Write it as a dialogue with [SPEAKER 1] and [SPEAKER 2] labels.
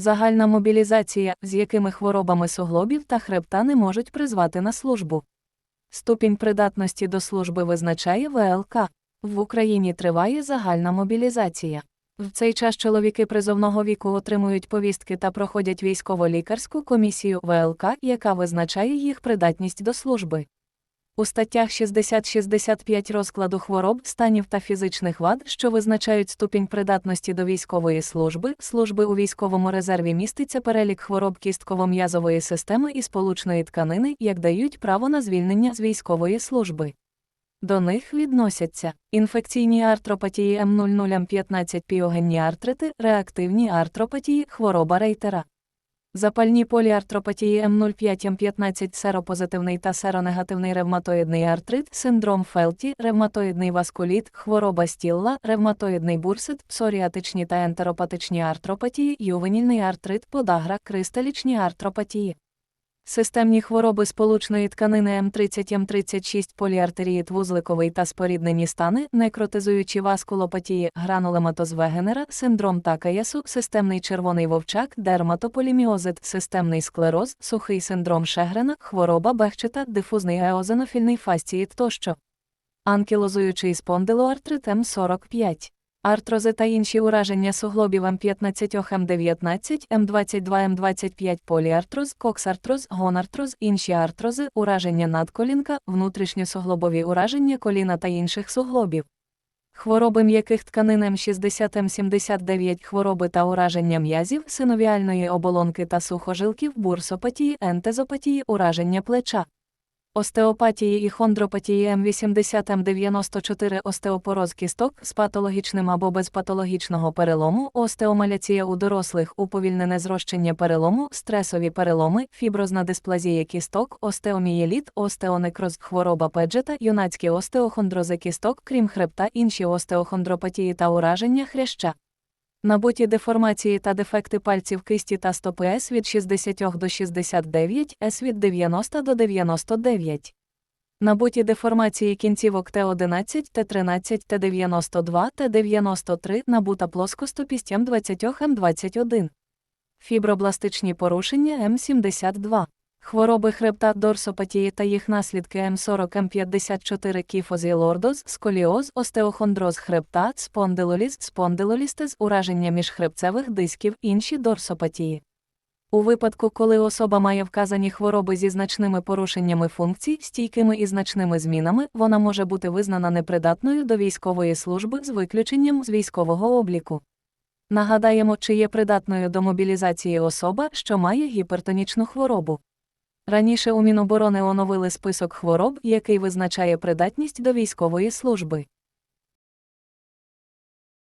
[SPEAKER 1] Загальна мобілізація, з якими хворобами суглобів та хребта не можуть призвати на службу. Ступінь придатності до служби визначає ВЛК. В Україні триває загальна мобілізація. В цей час чоловіки призовного віку отримують повістки та проходять військово-лікарську комісію ВЛК, яка визначає їх придатність до служби. У статтях 60-65 розкладу хвороб, станів та фізичних вад, що визначають ступінь придатності до військової служби, служби у військовому резерві міститься перелік хвороб кістково-м'язової системи і сполучної тканини, як дають право на звільнення з військової служби. До них відносяться інфекційні артропатії М00М15 піогенні артрити, реактивні артропатії, хвороба рейтера. Запальні поліартропатії М05М15 серопозитивний та серонегативний ревматоїдний артрит, синдром Фелті, ревматоїдний васкуліт, хвороба стілла, ревматоїдний бурсит, псоріатичні та ентеропатичні артропатії, ювенільний артрит, подагра, кристалічні артропатії. Системні хвороби сполучної тканини М30 М36 поліартеріїт вузликовий та споріднені стани, некротизуючі васкулопатії, гранулематоз Вегенера, синдром Такаясу, системний червоний вовчак, дерматополіміозит, системний склероз, сухий синдром Шегрена, хвороба Бехчета, дифузний еозинофільний фастіїт тощо. Анкілозуючий спондилоартрит М45. Артрози та інші ураження суглобів М15 М19, М22 М25 поліартроз, коксартроз, гонартроз, інші артрози, ураження надколінка, внутрішньосуглобові ураження коліна та інших суглобів. Хвороби м'яких тканин М60 М79 хвороби та ураження м'язів, синовіальної оболонки та сухожилків, бурсопатії, ентезопатії, ураження плеча. Остеопатії і хондропатії М80 М94 остеопороз кісток з патологічним або без патологічного перелому, остеомаляція у дорослих, уповільнене зрощення перелому, стресові переломи, фіброзна дисплазія кісток, остеомієліт, остеонекроз, хвороба Педжета, юнацькі остеохондрози кісток, крім хребта, інші остеохондропатії та ураження хряща. Набуті деформації та дефекти пальців кисті та стопи С від 60 до 69, С від 90 до 99. Набуті деформації кінцівок Т11, Т13, Т92, Т93, набута плоскостопість М20 М21. Фібробластичні порушення М72. Хвороби хребта дорсопатії та їх наслідки М40 М54 кіфозі лордоз, сколіоз, остеохондроз хребта, спондилоліз, спондилолістез, ураження міжхребцевих дисків, інші дорсопатії. У випадку, коли особа має вказані хвороби зі значними порушеннями функцій, стійкими і значними змінами, вона може бути визнана непридатною до військової служби з виключенням з військового обліку. Нагадаємо, чи є придатною до мобілізації особа, що має гіпертонічну хворобу. Раніше у Міноборони оновили список хвороб, який визначає придатність до військової служби.